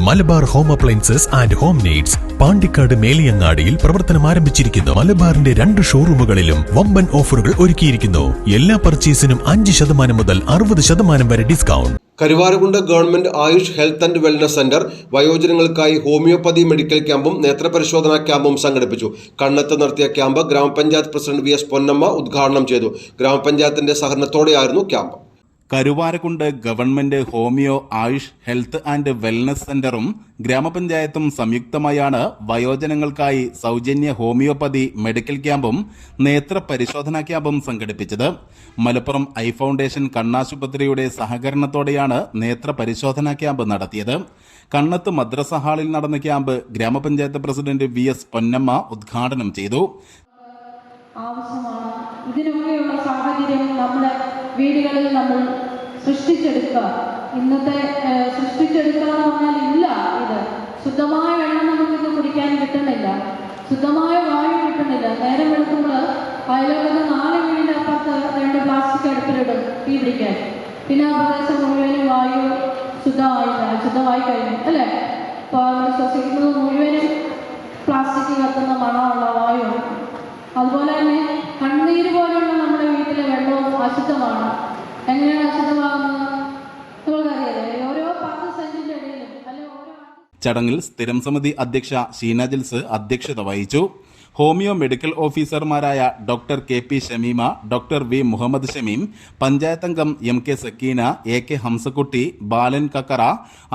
Malabar home appliances and home needs Pandikkad മേലിയങ്ങാടിയിൽ പ്രവർത്തനം ആരംഭിച്ചിരിക്കുന്നു. മലബാറിന്റെ രണ്ട് ഷോറൂമുകളിലും വമ്പൻ ഓഫറുകൾ ഒരുക്കിയിരിക്കുന്നു. എല്ലാ പർച്ചേസിനും അഞ്ച് ശതമാനം മുതൽ അറുപത് ശതമാനം വരെ discount. Karuvarakundu government Ayush health and wellness centre വയോജനങ്ങൾക്കായി homeopathy medical ക്യാമ്പും നേത്രപരിശോധനാ ക്യാമ്പും സംഘടിപ്പിച്ചു. കണ്ണത്ത് നടത്തിയ ക്യാമ്പ് ഗ്രാമപഞ്ചായത്ത് പ്രസിഡന്റ് വി എസ് പൊന്നമ്മ ഉദ്ഘാടനം ചെയ്തു. ഗ്രാമപഞ്ചായത്തിന്റെ സഹകരണത്തോടെയായിരുന്നു camp. Karuvarakundu government homeo Ayush health and wellness സെന്ററും ഗ്രാമപഞ്ചായത്തും സംയുക്തമായാണ് വയോജനങ്ങൾക്കായി സൗജന്യ ഹോമിയോപ്പതി മെഡിക്കൽ ക്യാമ്പും നേത്ര പരിശോധനാ ക്യാമ്പും സംഘടിപ്പിച്ചത്. മലപ്പുറം ഐ ഫൗണ്ടേഷൻ കണ്ണാശുപത്രിയുടെ സഹകരണത്തോടെയാണ് നേത്ര പരിശോധനാ ക്യാമ്പ് നടത്തിയത്. കണ്ണത്ത് മദ്രസ ഹാളിൽ നടന്ന ക്യാമ്പ് ഗ്രാമപഞ്ചായത്ത് പ്രസിഡന്റ് വി എസ് പൊന്നമ്മ ഉദ്ഘാടനം ചെയ്തു. ആവശ്യമാണ്. ഇതിനൊക്കെയുള്ള സാഹചര്യം നമ്മുടെ വീടുകളിൽ നമ്മൾ സൃഷ്ടിച്ചെടുക്കുക. ഇന്നത്തെ സൃഷ്ടിച്ചെടുക്കുക എന്ന് പറഞ്ഞാൽ ഇല്ല ഇത്. ശുദ്ധമായ വെള്ളം നമുക്കിന്ന് കുടിക്കാൻ കിട്ടുന്നില്ല. ശുദ്ധമായ വായു കിട്ടുന്നില്ല. നേരം വെളുക്കുമ്പോൾ അയലോകത്ത് നാല് വീടിന്റെ അപ്പുറത്ത് രണ്ട് പ്ലാസ്റ്റിക് അടുപ്പിലിടും തീ പിടിക്കാൻ. പിന്നെ ആ പ്രദേശം മുഴുവനും വായു ശുദ്ധമായില്ല ശുദ്ധമായി കഴിഞ്ഞു. അല്ലേ? ശ്വസിക്കുന്നത് മുഴുവനും പ്ലാസ്റ്റിക് കത്തുന്ന മണമുള്ള വായു. അതുപോലെ തന്നെ കണ്ണീര് പോലെയുള്ള നമ്മുടെ വീട്ടിലെ വെള്ളവും അശുദ്ധമാണ്. എങ്ങനെയാണ് അശുദ്ധമാകുന്നത് ചടങ്ങിൽ സ്ഥിരം സമിതി അധ്യക്ഷ ഷീന ജിൽസ് അധ്യക്ഷത വഹിച്ചു. ഹോമിയോ മെഡിക്കൽ ഓഫീസർമാരായ doctor K P Shameema doctor V Muhammad Shameem panchayat അംഗം M K Sakkeena A K Hamzakutty Balan Kakkara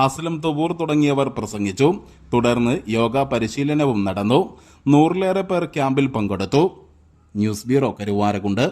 Aslam Thuvvur തുടങ്ങിയവർ പ്രസംഗിച്ചു. തുടർന്ന് യോഗ പരിശീലനവും നടന്നു. നൂറിലേറെ പേർ ക്യാമ്പിൽ പങ്കെടുത്തു. News bureau Karuvarakundu.